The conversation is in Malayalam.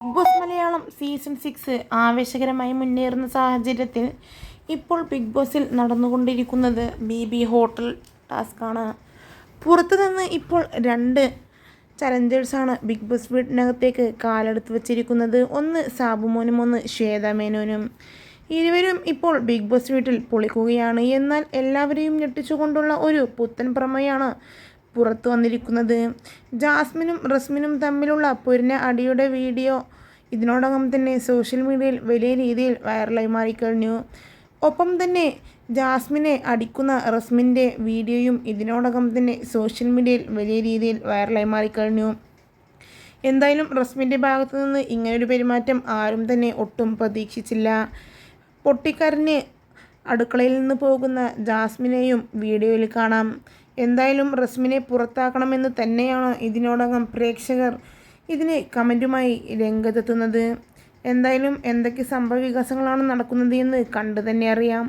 Big boss Malayalam season six ആവേശകരമായി മുന്നേറുന്ന സാഹചര്യത്തിൽ ഇപ്പോൾ ബിഗ് ബോസിൽ നടന്നുകൊണ്ടിരിക്കുന്നത് ബി ബി ഹോട്ടൽ ടാസ്ക്കാണ്. പുറത്തു നിന്ന് ഇപ്പോൾ രണ്ട് ചലഞ്ചേഴ്സാണ് ബിഗ് ബോസ് വീട്ടിനകത്തേക്ക് കാലെടുത്ത് വച്ചിരിക്കുന്നത്. ഒന്ന് സാബുമോനും ഒന്ന് ശ്വേത മേനോനും. ഇരുവരും ഇപ്പോൾ ബിഗ് ബോസ് വീട്ടിൽ പൊളിക്കുകയാണ്. എന്നാൽ എല്ലാവരെയും ഞെട്ടിച്ചുകൊണ്ടുള്ള ഒരു പുത്തൻ പ്രമേയാണ് പുറത്തു വന്നിരിക്കുന്നത്. ജാസ്മിനും റസ്മിനും തമ്മിലുള്ള പൊരിഞ്ഞ അടിയുടെ വീഡിയോ ഇതിനോടകം തന്നെ സോഷ്യൽ മീഡിയയിൽ വലിയ രീതിയിൽ വൈറലായി മാറിക്കഴിഞ്ഞു. ഒപ്പം തന്നെ ജാസ്മിനെ അടിക്കുന്ന റസ്മിന്റെ വീഡിയോയും ഇതിനോടകം തന്നെ സോഷ്യൽ മീഡിയയിൽ വലിയ രീതിയിൽ വൈറലായി മാറിക്കഴിഞ്ഞു. എന്തായാലും റസ്മിന്റെ ഭാഗത്തു നിന്ന് ഇങ്ങനൊരു പെരുമാറ്റം ആരും തന്നെ ഒട്ടും പ്രതീക്ഷിച്ചില്ല. പൊട്ടിക്കരഞ്ഞ് അടുക്കളയിൽ നിന്ന് പോകുന്ന ജാസ്മിനെയും വീഡിയോയിൽ കാണാം. എന്തായാലും റസ്മിനെ പുറത്താക്കണമെന്ന് തന്നെയാണ് ഇതിനോടകം പ്രേക്ഷകർ ഇതിന് കമന്റുമായി രംഗത്തെത്തുന്നത്. എന്തായാലും എന്തൊക്കെ സംഭവ വികാസങ്ങളാണ് നടക്കുന്നത് എന്ന് കണ്ടു തന്നെ അറിയാം.